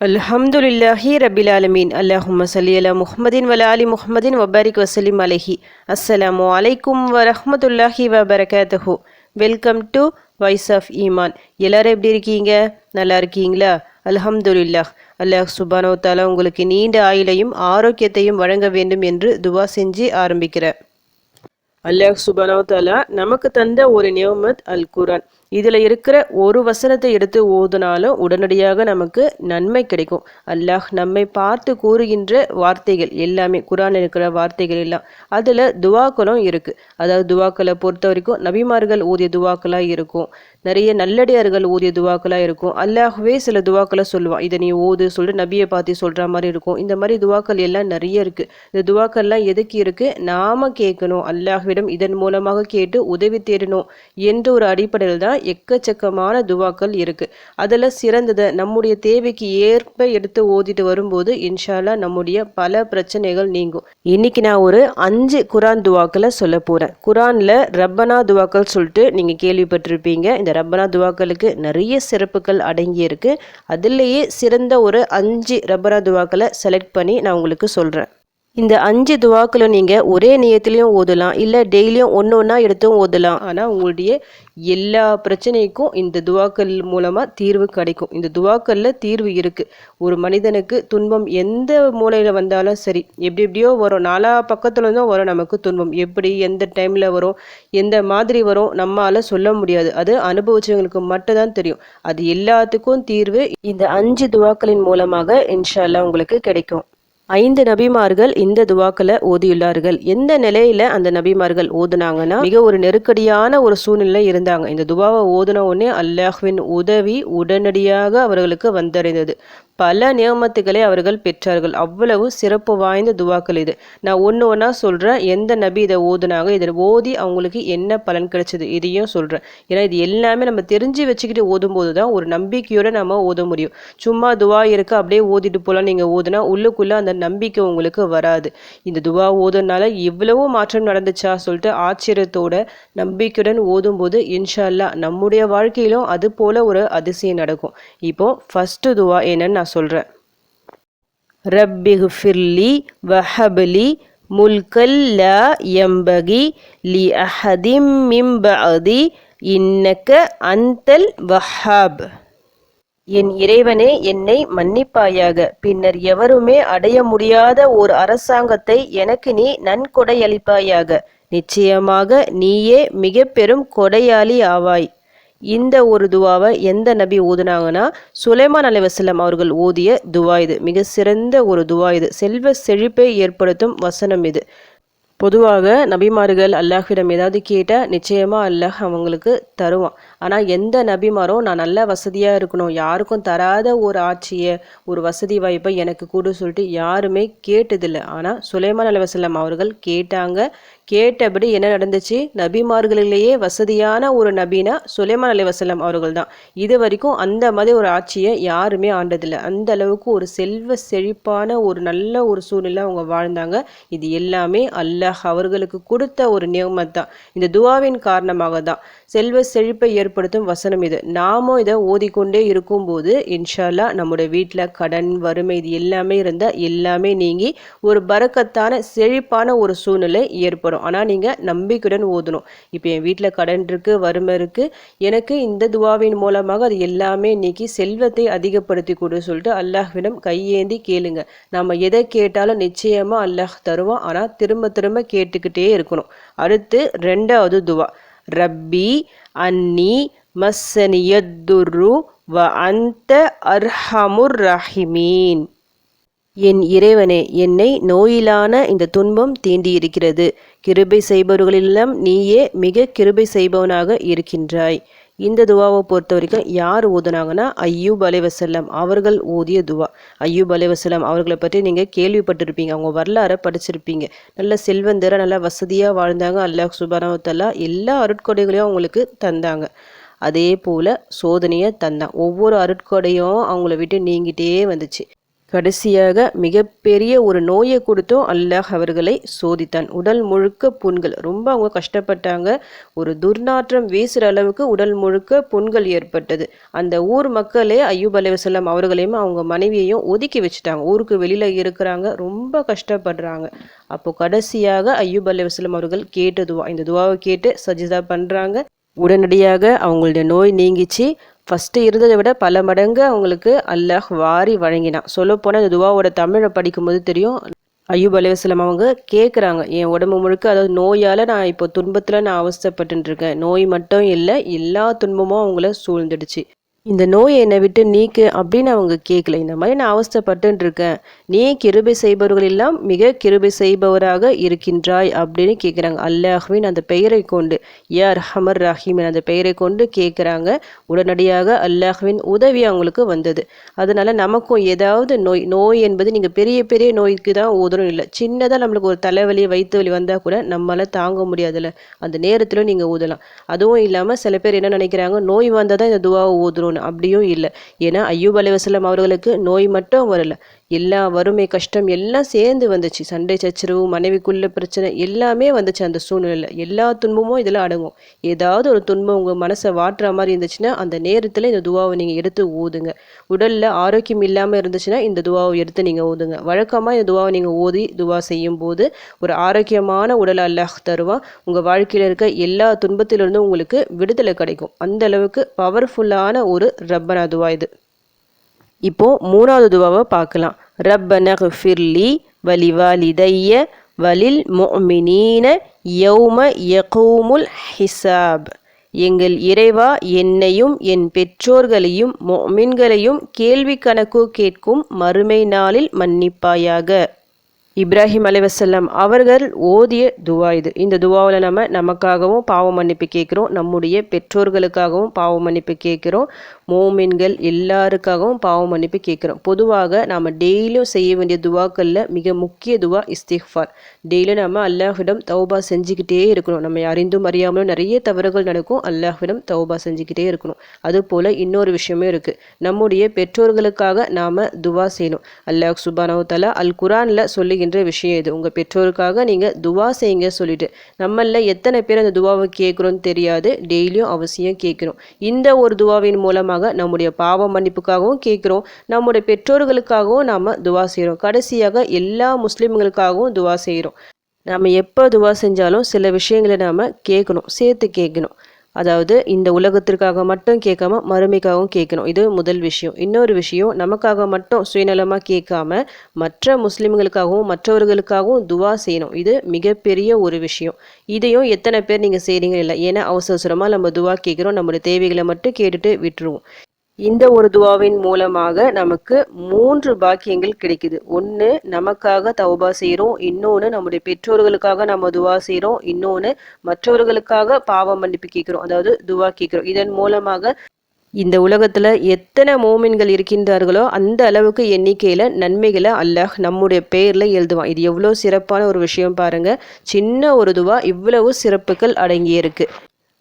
அல்ஹம்துலில்லாஹி ரபில் ஆலமீன் அல்லாஹும் சலி அலா முஹமதின் வல அலி வபாரிக் வசலிம் அலஹி அஸ்ஸலாமு அலைக்கும் வரஹ்மத்துல்லாஹி வபரகாத்தஹு welcome to voice of Iman எல்லாரும் எப்படி இருக்கீங்க? நல்லா இருக்கீங்களா? அல்ஹம்துலில்லாஹ் அல்லாஹ் சுபானோ தாலா உங்களுக்கு நீண்ட ஆயுளையும் ஆரோக்கியத்தையும் வழங்க வேண்டும் என்று துவா செஞ்சு ஆரம்பிக்கிறேன் அல்லாஹ் சுபானோ தாலா நமக்கு தந்த ஒரு நியமத் அல் குரான் இதில் இருக்கிற ஒரு வசனத்தை எடுத்து ஓதுனாலும் உடனடியாக நமக்கு நன்மை கிடைக்கும். அல்லாஹ் நம்மை பார்த்து கூறுகின்ற வார்த்தைகள் எல்லாமே குரான் இருக்கிற வார்த்தைகள் எல்லாம் அதில் துவாக்களும் இருக்குது அதாவது துவாக்களை பொறுத்த வரைக்கும் நபிமார்கள் ஊதிய துவாக்களாக இருக்கும். நிறைய நல்லடியார்கள் ஊதிய துவாக்களாக இருக்கும். அல்லாஹ்வே சில துவாக்களை சொல்லுவான். இதை நீ ஓது சொல்லிட்டு நபியை பார்த்து சொல்கிற மாதிரி இருக்கும். இந்த மாதிரி துவாக்கள் எல்லாம் நிறைய இருக்குது இந்த துவாக்கள்லாம் எதுக்கு இருக்குது நாம் கேட்கணும். அல்லாஹ்விடம் இதன் மூலமாக கேட்டு உதவி தேடணும் என்ற ஒரு அடிப்படையில் தான் எக்கச்சக்கமான துவாக்கள் இருக்கு. அதில் சிறந்ததை நம்முடைய தேவைக்கு ஏற்ப எடுத்து ஓதிட்டு வரும்போது இன்ஷால்லா நம்முடைய பல பிரச்சனைகள் நீங்கும். இன்னைக்கு நான் ஒரு அஞ்சு குரான் துவாக்களை சொல்ல போறேன். குரான்ல ரப்பனா துவாக்கள் சொல்லிட்டு நீங்க கேள்விப்பட்டிருப்பீங்க. இந்த ரப்பனா துவாக்களுக்கு நிறைய சிறப்புகள் அடங்கி இருக்கு அதுலேயே சிறந்த ஒரு அஞ்சு ரப்பனா துவாக்களை செலக்ட் பண்ணி நான் உங்களுக்கு சொல்றேன். இந்த அஞ்சு துவாக்களும் நீங்கள் ஒரே நேயத்துலேயும் ஓதலாம் இல்லை டெய்லியும் ஒன்று ஒன்றா எடுத்தும் ஓதலாம். ஆனால் உங்களுடைய எல்லா பிரச்சனைக்கும் இந்த துவாக்கள் மூலமாக தீர்வு கிடைக்கும். இந்த துவாக்களில் தீர்வு இருக்குது ஒரு மனிதனுக்கு துன்பம் எந்த மூலையில் வந்தாலும் சரி எப்படி எப்படியோ வரும். நாலா பக்கத்துலேருந்தும் வரும் நமக்கு துன்பம். எப்படி எந்த டைமில் வரும் எந்த மாதிரி வரும் நம்மளால் சொல்ல முடியாது. அது அனுபவிச்சவங்களுக்கு மட்டும்தான் தெரியும். அது எல்லாத்துக்கும் தீர்வு இந்த அஞ்சு துவாக்களின் மூலமாக இன்ஷால்லா உங்களுக்கு கிடைக்கும். ஐந்து நபிமார்கள் இந்த துவாக்களை ஓதியுள்ளார்கள். எந்த நிலையில அந்த நபிமார்கள் ஓதுனாங்கன்னா மிக ஒரு நெருக்கடியான ஒரு சூழ்நிலை இருந்தாங்க. இந்த துவாவை ஓதுன உடனே அல்லாஹ்வின் உதவி உடனடியாக அவர்களுக்கு வந்தடைந்தது. பல நியமத்துக்களை அவர்கள் பெற்றார்கள். அவ்வளவு சிறப்பு வாய்ந்த துவாக்கள் இது. நான் ஒன்று ஒன்றா சொல்கிறேன் எந்த நபி இதை ஓதுனாங்க? இதை ஓதி அவங்களுக்கு என்ன பலன் கிடைச்சது? இதையும் சொல்கிறேன் ஏன்னா இது எல்லாமே நம்ம தெரிஞ்சு வச்சுக்கிட்டு ஓதும்போது தான் ஒரு நம்பிக்கையோடு நம்ம ஓத முடியும். சும்மா துவா இருக்கு அப்படியே ஓதிட்டு போகலாம் நீங்கள் ஓதுனா உள்ளுக்குள்ளே அந்த நம்பிக்கை உங்களுக்கு வராது. இந்த துவா ஓதுனால இவ்வளவோ மாற்றம் நடந்துச்சா சொல்லிட்டு ஆச்சரியத்தோட நம்பிக்கையுடன் ஓதும்போது இன்ஷா நம்முடைய வாழ்க்கையிலும் அது போல ஒரு அதிசயம் நடக்கும். இப்போ ஃபஸ்ட்டு துவா என்னன்னு நான் சொல்கிறேன் ரப்பிஹ்ஃபிர்லி வஹப்லி முல்கல் லா எம்பகி லி அஹதிம் மிம்பதி இன்னக்க அந்தல் வஹாப். என் இறைவனே என்னை மன்னிப்பாயாக. பின்னர் எவருமே அடைய முடியாத ஒரு அரசாங்கத்தை எனக்கு நீ நன்கொடையளிப்பாயாக. நிச்சயமாக நீயே மிக பெரும் கொடையாளி ஆவாய். இந்த ஒரு துவாவை எந்த நபி ஓதுனாங்கன்னா சுலைமான் அலைவசல்லம் அவர்கள் ஓதிய துவா இது. மிக சிறந்த ஒரு துவா இது. செல்வ செழிப்பை ஏற்படுத்தும் வசனம் இது. பொதுவாக நபிமார்கள் அல்லாஹ்விடம் ஏதாவது கேட்டால் நிச்சயமாக அல்லாஹ் அவங்களுக்கு தருவான். ஆனால் எந்த நபிமாரும் நான் நல்ல வசதியாக இருக்கணும் யாருக்கும் தராத ஒரு ஆட்சியை ஒரு வசதி வாய்ப்பை எனக்கு கூட சொல்லிட்டு யாருமே கேட்டதில்லை. ஆனால் சுலைமான் அலுவலம் அவர்கள் கேட்டாங்க கேட்டபடி என்ன நடந்துச்சு? நபிமார்களிலேயே வசதியான ஒரு நபினா சுலைமான் அலி வசலம் அவர்கள் தான் இது வரைக்கும் அந்த மாதிரி ஒரு ஆட்சியை யாருமே ஆண்டதில்லை. அந்த அளவுக்கு ஒரு செல்வ செழிப்பான ஒரு நல்ல ஒரு சூழ்நிலை அவங்க வாழ்ந்தாங்க. இது எல்லாமே அல்லாஹ் அவர்களுக்கு கொடுத்த ஒரு நியமத் தான் இந்த துவாவின் காரணமாக தான் செல்வ செழிப்பை ஏற்படுத்தும் வசனம் இது. நாமும் இதை ஓதிக்கொண்டே இருக்கும்போது இன்ஷால்லா நம்முடைய வீட்டில் கடன் வறுமை இது எல்லாமே இருந்தால் எல்லாமே நீங்கி ஒரு பறக்கத்தான செழிப்பான ஒரு சூழ்நிலை ஏற்படும். ஆனால் நீங்கள் நம்பிக்கையுடன் ஓதணும். இப்போ என் வீட்டில் கடன் இருக்குது வறுமை இருக்குது எனக்கு இந்த துவாவின் மூலமாக அது எல்லாமே நீக்கி செல்வத்தை அதிகப்படுத்தி கொடு சொல்லிட்டு அல்லாஹ்விடம் கையேந்தி கேளுங்க. நம்ம எதை கேட்டாலும் நிச்சயமாக அல்லாஹ் தருவான். ஆனால் திரும்ப திரும்ப கேட்டுக்கிட்டே இருக்கணும். அடுத்து ரெண்டாவது துவா. ரப்பி அன்னி மஸ்ஸனியத்துரு வ அந்த அர்ஹமுர் ரஹிமீன். என் இறைவனே என்னை நோயிலான இந்த துன்பம் தீண்டியிருக்கிறது. கிருபை செய்பவர்களிடம் நீயே மிக கிருபை செய்பவனாக இருக்கின்றாய். இந்த துவாவை பொறுத்த வரைக்கும் யார் ஓதுனாங்கன்னா ஐயூப் அலைவசல்லம் அவர்கள் ஓதிய துவா. ஐயூப் அலைவசல்லம் அவர்களை பற்றி நீங்கள் கேள்விப்பட்டிருப்பீங்க. அவங்க வரலாறை படிச்சிருப்பீங்க. நல்ல செல்வந்தர நல்லா வசதியாக வாழ்ந்தாங்க. அல்லாஹ் சுபானவத்தல்லா எல்லா அருட்கொடைகளையும் அவங்களுக்கு தந்தாங்க. அதே போல் சோதனையை தந்தான். ஒவ்வொரு அருட்கொடையும் அவங்கள விட்டு நீங்கிட்டே வந்துச்சு. கடைசியாக மிகப்பெரிய ஒரு நோயை கொடுத்தும். அல்லாஹ் அவர்களை சோதித்தான். உடல் முழுக்க புண்கள். ரொம்ப அவங்க கஷ்டப்பட்டாங்க. ஒரு துர்நாற்றம் வீசுகிற அளவுக்கு உடல் முழுக்க புண்கள் ஏற்பட்டது. அந்த ஊர் மக்களே ஐயூப் அலைவசல்லாம் அவர்களையும் அவங்க மனைவியையும் ஒதுக்கி வச்சுட்டாங்க. ஊருக்கு வெளியில் இருக்கிறாங்க. ரொம்ப கஷ்டப்படுறாங்க. அப்போ கடைசியாக ஐயூப் அலைவசல்லம் அவர்கள் கேட்ட துவா இந்த துவாவை கேட்டு சஜிதா பண்ணுறாங்க உடனடியாக அவங்களுடைய நோய் நீங்கிச்சு. ஃபஸ்ட்டு இருந்ததை விட பல மடங்கு அவங்களுக்கு அல்லாஹ் வாரி வழங்கினான். சொல்லப்போனால் இந்த துவாவோட தமிழை படிக்கும்போது தெரியும். ஐயூப் அலைவாஸ்லாம் அவங்க கேட்குறாங்க என் உடம்பு முழுக்க அதாவது நோயால் நான் இப்போ துன்பத்தில் நான் அவஸ்தப்பட்டுருக்கேன் நோய் மட்டும் இல்லை எல்லா துன்பமும் அவங்கள சூழ்ந்துடுச்சு. இந்த நோயை என்னை விட்டு நீக்கு அப்படின்னு அவங்க கேட்கல இந்த மாதிரி நான் அவஸ்தப்பட்டு இருக்கேன். நீ கிருபை செய்பவர்கள் எல்லாம் மிக கிருபை செய்பவராக இருக்கின்றாய் அப்படின்னு கேட்குறாங்க அல்லாஹ்வின் அந்த பெயரை கொண்டு யார் ஹமர் ரஹீமின் அந்த பெயரை கொண்டு கேட்குறாங்க உடனடியாக அல்லாஹ்வின் உதவி அவங்களுக்கு வந்தது. அதனால நமக்கும் ஏதாவது நோய் நோய் என்பது நீங்கள் பெரிய பெரிய நோய்க்கு தான் உதவும் இல்லை. சின்னதாக நம்மளுக்கு ஒரு தலைவலி வயிற்று வலி வந்தால் கூட நம்மளால் தாங்க முடியாதுல்ல. அந்த நேரத்தில் நீங்கள் ஊதலாம். அதுவும் இல்லாமல் சில பேர் என்ன நினைக்கிறாங்க? நோய் வந்தால் தான் இந்த துவாவை ஊதுறோம். போகணும் அப்படியும் இல்லை. ஏன்னா ஐயூப் அலைவாஸ்லாம் அவர்களுக்கு நோய் மட்டும் வரல. எல்லா வறுமை கஷ்டம் எல்லாம் சேர்ந்து வந்துச்சு. சண்டை சச்சரவு மனைவிக்குள்ள பிரச்சனை எல்லாமே வந்துச்சு அந்த சூழ்நிலையில். எல்லா துன்பமும் இதில் அடங்கும். ஏதாவது ஒரு துன்பம் உங்கள் மனசை வாட்டுற மாதிரி இருந்துச்சுன்னா அந்த நேரத்தில் இந்த துவாவை நீங்கள் எடுத்து ஊதுங்க. உடலில் ஆரோக்கியம் இல்லாமல் இருந்துச்சுன்னா இந்த துவாவை எடுத்து நீங்கள் ஊதுங்க. வழக்கமாக இந்த துவாவை நீங்கள் ஊதி துவா செய்யும் போது ஒரு ஆரோக்கியமான உடல் அல்லாஹ் தருவான் உங்கள் வாழ்க்கையில் இருக்க எல்லா துன்பத்திலிருந்தும் உங்களுக்கு விடுதலை கிடைக்கும். அந்த அளவுக்கு பவர்ஃபுல்லான ஒரு ரப்பனா துவா இது. இப்போ மூணாவது துவாவை பார்க்கலாம். ரப்பன ஃபிர்லி வலிவாலிதைய வலில் மொமினீன யௌம யகூமுல் ஹிசாப் எங்கள் இறைவா என்னையும் என் பெற்றோர்களையும் மொமின்களையும் கேள்வி கணக்கு கேட்கும் மறுமை நாளில் மன்னிப்பாயாக. இப்ராஹிம் அலைவசல்லாம் அவர்கள் ஓதிய துவா இது. இந்த துவாவில் நம்ம நமக்காகவும் பாவ மன்னிப்பு கேட்குறோம் நம்முடைய பெற்றோர்களுக்காகவும் பாவ மன்னிப்பு கேட்குறோம். மோமின்கள் எல்லாருக்காகவும் பாவம் மன்னிப்பு கேட்குறோம். பொதுவாக நாம் டெய்லியும் செய்ய வேண்டிய துவாக்களில் மிக முக்கிய துவா இஸ்திஃபார் டெய்லியும் நம்ம அல்லாஹிடம் தௌபா செஞ்சுக்கிட்டே இருக்கணும். நம்ம அறிந்தும் அறியாமலும் நிறைய தவறுகள் நடக்கும். அல்லாஹிடம் தௌபா செஞ்சுக்கிட்டே இருக்கணும். அதுபோல் இன்னொரு விஷயமே இருக்குது நம்முடைய பெற்றோர்களுக்காக நாம் துவா செய்யணும். அல்லாஹ் சுபானவ தலா அல் குரானில் சொல்லுகின்ற விஷயம் இது. உங்கள் பெற்றோருக்காக நீங்கள் துவா செய்யுங்க சொல்லிட்டு. நம்மளில் எத்தனை பேர் அந்த துவாவை கேட்குறோன்னு தெரியாது. டெய்லியும் அவசியம் கேட்குறோம் இந்த ஒரு துவாவின் மூலமாக நம்முடைய பாவ மன்னிப்புக்காகவும் கேட்குறோம். நம்முடைய பெற்றோர்களுக்காகவும் நாம் துவா செய்கிறோம். கடைசியாக எல்லா முஸ்லீம்களுக்காகவும் துவா செய்கிறோம். நாம் எப்போ துவா செஞ்சாலும் சில விஷயங்களை நாம் கேட்கணும் சேர்த்து கேட்கணும். அதாவது இந்த உலகத்திற்காக மட்டும் கேட்காம மறுமைக்காகவும் கேட்கணும். இது முதல் விஷயம். இன்னொரு விஷயம் நமக்காக மட்டும் சுயநலமாக கேட்காம மற்ற முஸ்லீம்களுக்காகவும் மற்றவர்களுக்காகவும் துவா செய்யணும். இது மிகப்பெரிய ஒரு விஷயம். இதையும் எத்தனை பேர் நீங்கள் செய்கிறீங்க இல்லை? ஏன்னா அவசர அவசரமாக நம்ம துவா கேட்குறோம். நம்மளுடைய தேவைகளை மட்டும் கேட்டுட்டு விட்டுருவோம். இந்த ஒரு துவாவின் மூலமாக நமக்கு மூன்று பாக்கியங்கள் கிடைக்குது. ஒன்று நமக்காக தௌபா செய்கிறோம் இன்னொன்று நம்முடைய பெற்றோர்களுக்காக நம்ம துவா செய்கிறோம் இன்னொன்று மற்றவர்களுக்காக பாவம் மன்னிப்பு கேட்குறோம். அதாவது துவா கேட்குறோம். இதன் மூலமாக இந்த உலகத்தில் எத்தனை மோமின்கள் இருக்கின்றார்களோ அந்த அளவுக்கு எண்ணிக்கையில் நன்மைகளை அல்லாஹ் நம்முடைய பெயரில் எழுதுவான். இது எவ்வளோ சிறப்பான ஒரு விஷயம் பாருங்கள் சின்ன ஒரு துவா இவ்வளவு சிறப்புகள் அடங்கியிருக்கு.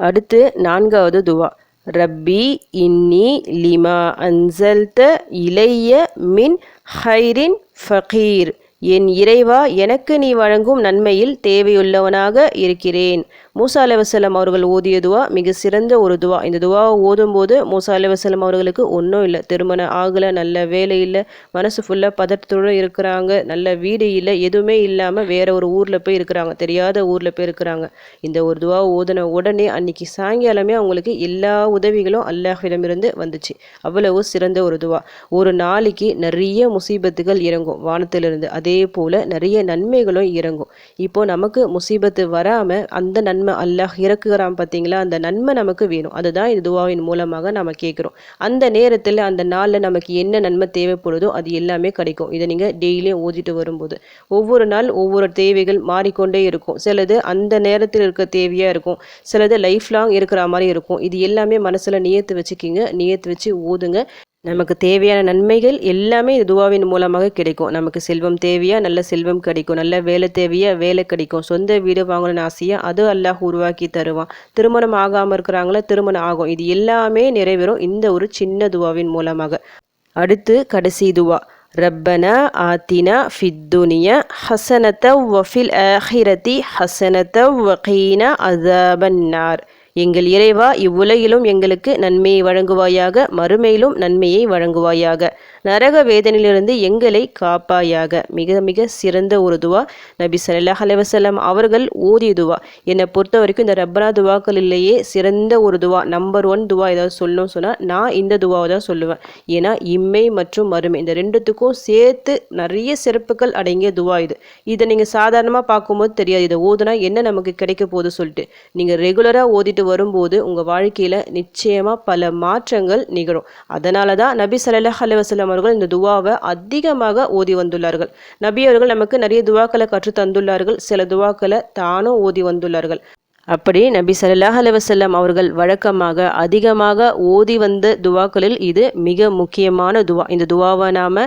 அடுத்து நான்காவது துவா. ரப்பி இன்னி லிமா அன்சல்த இளைய மின் ஹைரின் ஃபகீர். என் இறைவா எனக்கு நீ வழங்கும் நன்மையில் தேவையுள்ளவனாக இருக்கிறேன். மூசா அலைவசலம் அவர்கள் ஓதிய துவா மிக சிறந்த ஒரு துவா. இந்த துவாவை ஓதும்போது மூசா அலைவசலம் அவர்களுக்கு ஒன்றும் இல்லை. திருமணம் ஆகலை நல்ல வேலை இல்லை மனசு ஃபுல்லாக பதட்டத்தோடு இருக்கிறாங்க நல்ல வீடு இல்லை எதுவுமே இல்லாமல் வேற ஒரு ஊரில் போய் இருக்கிறாங்க தெரியாத ஊரில் போய் இருக்கிறாங்க. இந்த ஒரு துவா ஓதின உடனே அன்னைக்கு சாயங்காலமே அவங்களுக்கு எல்லா உதவிகளும் அல்லாஹிடமிருந்து வந்துச்சு. அவ்வளவு சிறந்த ஒரு துவா. ஒரு நாளைக்கு நிறைய முசீபத்துகள் இறங்கும் வானத்திலிருந்து. அதே போல் நிறைய நன்மைகளும் இறங்கும். இப்போ நமக்கு முசீபத்து வராமல் அந்த நன்மை நன்மை அல்லாஹ் இறக்குகிறான் பார்த்தீங்களா? அந்த நன்மை நமக்கு வேணும். அதுதான் இந்த துவாவின் மூலமாக நம்ம கேட்குறோம். அந்த நேரத்தில் அந்த நாளில் நமக்கு என்ன நன்மை தேவைப்படுதோ அது எல்லாமே கிடைக்கும். இதை நீங்கள் டெய்லியும் ஓதிட்டு வரும்போது. ஒவ்வொரு நாள் ஒவ்வொரு தேவைகள் மாறிக்கொண்டே இருக்கும். சிலது அந்த நேரத்தில் இருக்க தேவையாக இருக்கும். சிலது லைஃப் லாங் இருக்கிற மாதிரி இருக்கும். இது எல்லாமே மனசில் நியத்து வச்சுக்கிங்க. நியத்து வச்சு ஓதுங்க. நமக்கு தேவையான நன்மைகள் எல்லாமே இந்த துவாவின் மூலமாக கிடைக்கும். நமக்கு செல்வம் தேவையா? நல்ல செல்வம் கிடைக்கும். நல்ல வேலை தேவையா? வேலை கிடைக்கும். சொந்த வீடு வாங்கணும்னு ஆசையா? அது அல்லாஹ் உருவாக்கி தருவான். திருமணம் ஆகாமல் இருக்கிறாங்களா? திருமணம் ஆகும். இது எல்லாமே நிறைவேறும் இந்த ஒரு சின்ன துவாவின் மூலமாக. அடுத்து கடைசி துவா. ரப்பனா ஆத்தினா ஃபித்துனிய ஹசனத்த வஃபில் ஆஹிரதி ஹசனத்த வகீனா அதாபன்னார் எங்கள் இறைவா இவ்வுலகிலும் எங்களுக்கு நன்மையை வழங்குவாயாக மறுமையிலும் நன்மையை வழங்குவாயாக. நரக வேதனையிலிருந்து எங்களை காப்பாயாக. மிக மிக சிறந்த ஒரு துவா. நபி சல்லாஹ் அலைவசல்லாம் அவர்கள் ஓதிய துவா என்னை பொறுத்த வரைக்கும் இந்த ரப்பனா துவாக்களிலேயே சிறந்த ஒரு துவா. நம்பர் ஒன் துவா ஏதாவது சொல்லணும்னு சொன்னால் நான் இந்த துவாவை தான் சொல்லுவேன். ஏன்னா இம்மை மற்றும் மறுமை இந்த ரெண்டுத்துக்கும் சேர்த்து நிறைய சிறப்புகள் அடங்கிய துவா இது. இதை நீங்கள் சாதாரணமாக பார்க்கும்போது தெரியாது. இதை ஓதுனா என்ன நமக்கு கிடைக்க போகுது சொல்லிட்டு. நீங்கள் ரெகுலராக ஓதிட்டு வரும்போது உங்கள் வாழ்க்கையில் நிச்சயமாக பல மாற்றங்கள் நிகழும். அதனால தான் நபி சல்லாஹ் அலுவலம் அவர்கள் இந்த துவாவை அதிகமாக ஓதி வந்துள்ளார்கள். நபி அவர்கள் நமக்கு நிறைய துவாக்களை கற்று தந்துள்ளார்கள். சில துவாக்களை தானும் ஓதி வந்துள்ளார்கள். அப்படி நபி சல்லாஹ் அலுவசல்லம் அவர்கள் வழக்கமாக அதிகமாக ஓதி வந்த துவாக்களில் இது மிக முக்கியமான துவா. இந்த துவாவை நாம்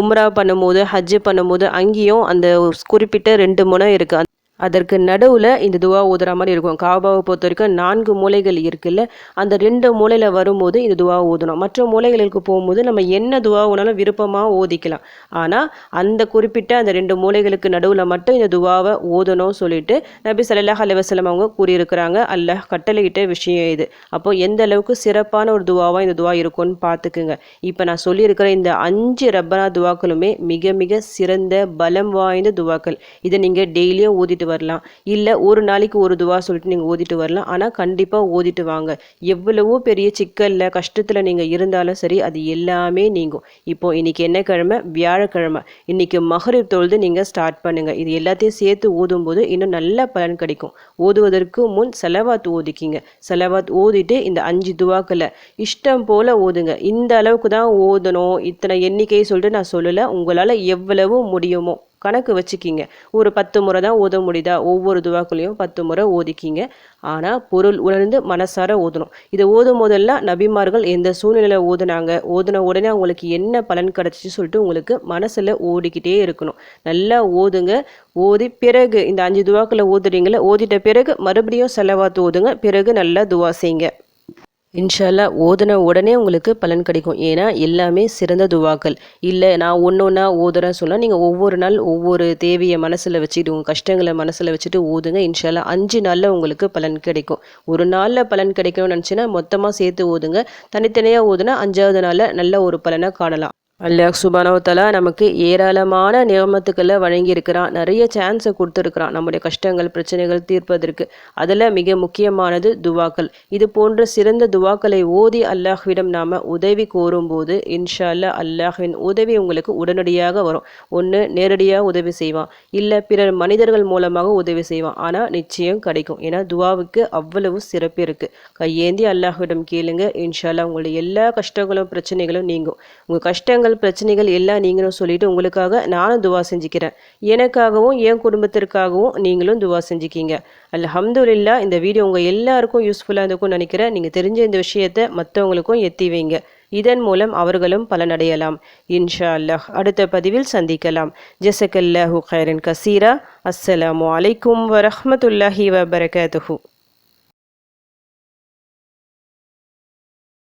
உம்ரா பண்ணும்போது ஹஜ்ஜு பண்ணும்போது அங்கேயும் அந்த குறிப்பிட்ட ரெண்டு முனை இருக்குது அதற்கு நடுவில் இந்த துவா ஊதுற மாதிரி இருக்கும். காபாவை பொறுத்த வரைக்கும் நான்கு மூலைகள் இருக்குல்ல அந்த ரெண்டு மூலையில் வரும்போது இந்த துவா ஊதணும். மற்ற மூலைகளுக்கு போகும்போது நம்ம என்ன துவா ஊனாலும் விருப்பமாக ஓதிக்கலாம் ஆனால் அந்த குறிப்பிட்ட அந்த ரெண்டு மூலைகளுக்கு நடுவில் மட்டும் இந்த துவாவை ஓதணும் சொல்லிட்டு நபி சல்லாஹ் அலுவலம் அவங்க கூறியிருக்கிறாங்க. அல்லாஹ் கட்டளையிட்ட விஷயம் இது. அப்போ எந்த அளவுக்கு சிறப்பான ஒரு துவாவாக இந்த துவா இருக்கும்னு பார்த்துக்குங்க. இப்போ நான் சொல்லியிருக்கிற இந்த அஞ்சு ரப்பனா துவாக்களுமே மிக மிக சிறந்த பலம் வாய்ந்த துவாக்கள். இதை நீங்கள் டெய்லியும் ஓதிட்டு வரலாம். இல்லை ஒரு நாளைக்கு ஒரு துவா சொல்லிட்டு நீங்கள் ஓதிட்டு வரலாம். ஆனால் கண்டிப்பாக ஓதிட்டு வாங்க. எவ்வளவோ பெரிய சிக்கலில் கஷ்டத்தில் நீங்கள் இருந்தாலும் சரி அது எல்லாமே நீங்கும். இப்போ இன்னைக்கு என்ன கிழமை? வியாழக்கிழமை. இன்னைக்கு மகரிப் தொழுது நீங்கள் ஸ்டார்ட் பண்ணுங்கள் இது எல்லாத்தையும் சேர்த்து ஓதும்போது இன்னும் நல்ல பலன் கிடைக்கும். ஓதுவதற்கு முன் செலவாத் ஓதிக்கிங்க. செலவாத் ஓதிட்டு இந்த அஞ்சு துவாக்களை இஷ்டம் போல் ஓதுங்க. இந்த அளவுக்கு தான் ஓதணும். இத்தனை எண்ணிக்கையை சொல்லிட்டு நான் சொல்லலை. உங்களால் எவ்வளவு முடியுமோ. கணக்கு வச்சுக்கிங்க. ஒரு பத்து முறை தான் ஓத முடியுதா? ஒவ்வொரு துவாக்குலேயும் பத்து முறை ஓதிக்கிங்க. ஆனால் பொருள் உணர்ந்து மனசார ஓதணும். இதை ஓதும் போதெல்லாம் நபிமார்கள் எந்த சூழ்நிலையில் ஓதுனாங்க? ஓதுன உடனே அவங்களுக்கு என்ன பலன் கிடச்சிச்சு சொல்லிட்டு உங்களுக்கு மனசில் ஓடிக்கிட்டே இருக்கணும். நல்லா ஓதுங்க. ஓதி பிறகு இந்த அஞ்சு துவாக்களை ஓதுறீங்களே ஓதிட்ட பிறகு மறுபடியும் செலவாத்து ஓதுங்க. பிறகு நல்லா துவா செய்யுங்க இன்ஷால்லா ஓதுன உடனே உங்களுக்கு பலன் கிடைக்கும். ஏன்னா எல்லாமே சிறந்த துவாக்கள். இல்லை நான் ஒன்று ஒன்றா ஓதுறேன் சொன்னால் நீங்கள் ஒவ்வொரு நாள் ஒவ்வொரு தேவையை மனசில் வச்சுட்டு உங்கள் கஷ்டங்களை மனசில் வச்சுட்டு ஓதுங்க. இன்ஷால்லா அஞ்சு நாளில் உங்களுக்கு பலன் கிடைக்கும். ஒரு நாளில் பலன் கிடைக்கணும்னு நினச்சின்னா மொத்தமாக சேர்த்து ஓதுங்க. தனித்தனியாக ஓதுனா அஞ்சாவது நாளில் நல்ல ஒரு பலனை காணலாம். அல்லாஹ் சுபானவத்தலா நமக்கு ஏராளமான நியமத்துக்களை வழங்கியிருக்கிறான். நிறைய சான்ஸை கொடுத்துருக்குறான். நம்முடைய கஷ்டங்கள் பிரச்சனைகள் தீர்ப்பதற்கு. அதில் மிக முக்கியமானது துவாக்கள். இது போன்ற சிறந்த துவாக்களை ஓதி அல்லாஹ்விடம் நாம் உதவி கோரும்போது இன்ஷா அல்லா அல்லாஹ்வின் உதவி உங்களுக்கு உடனடியாக வரும். ஒன்று நேரடியாக உதவி செய்வான். இல்லை பிறர் மனிதர்கள் மூலமாக உதவி செய்வான். ஆனால் நிச்சயம் கிடைக்கும். ஏன்னா துவாவுக்கு அவ்வளவு சிறப்பு இருக்குது கையேந்தி அல்லாஹ்விடம் கேளுங்க. இன்ஷால்லா உங்களுடைய எல்லா கஷ்டங்களும் பிரச்சனைகளும் நீங்கும். உங்கள் கஷ்டங்கள் கஷ்டங்கள் பிரச்சனைகள் எல்லாம் நீங்களும் சொல்லிட்டு உங்களுக்காக நானும் துவா செஞ்சுக்கிறேன். எனக்காகவும் என் குடும்பத்திற்காகவும் நீங்களும் துவா செஞ்சுக்கிங்க. அல்ஹம்துலில்லா இந்த வீடியோ உங்கள் எல்லாருக்கும் யூஸ்ஃபுல்லாக இருக்கும்னு நினைக்கிறேன். நீங்கள் தெரிஞ்ச இந்த விஷயத்தை மற்றவங்களுக்கும் எத்தி வைங்க. இதன் மூலம் அவர்களும் பலனடையலாம். இன்ஷா அல்லாஹ் அடுத்த பதிவில் சந்திக்கலாம். ஜசக்கல்லாஹு ஹைரன் கசீரா. அஸ்ஸலாமு அலைக்கும் வரஹமத்துல்லாஹி வபரகாத்துஹூ.